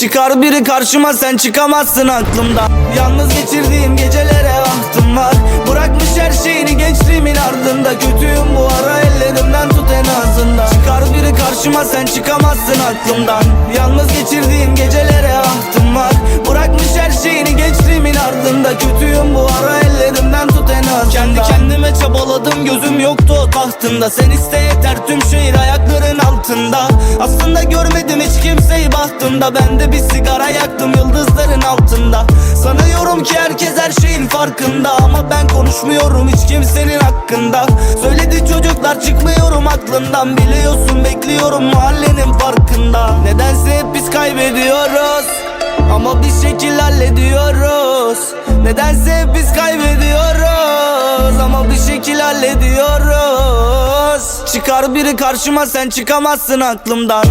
Çıkar biri karşıma sen çıkamazsın aklımdan Yalnız geçirdiğim gecelere ahtım var. Bırakmış her şeyini gençliğimin ardında. Kötüyüm bu ara ellerimden tut en azından. Çıkar biri karşıma sen çıkamazsın aklımdan. Yalnız geçirdiğim gecelere ahtım var. Bırakmış her şeyini gençliğimin ardında. Kötüyüm bu ara ellerimden tut en azından. Kendi kendime çabaladım gözüm yoktu o tahtında Sen iste yeter tüm şehir ayakların altında Aslında görmedim hiç kimseyi bahtımda Ben de bir sigara yaktım yıldızların altında. Sanıyorum ki herkes her şeyin farkında. Ama ben konuşmuyorum hiç kimsenin hakkında. Söyledi çocuklar çıkmıyorum aklımdan. Biliyorsun bekliyorum mahallenin farkında. Nedense hep biz kaybediyoruz. Ama bir şekil hallediyoruz Nedense hep biz kaybediyoruz Çıkar biri karşıma sen çıkamazsın aklımdan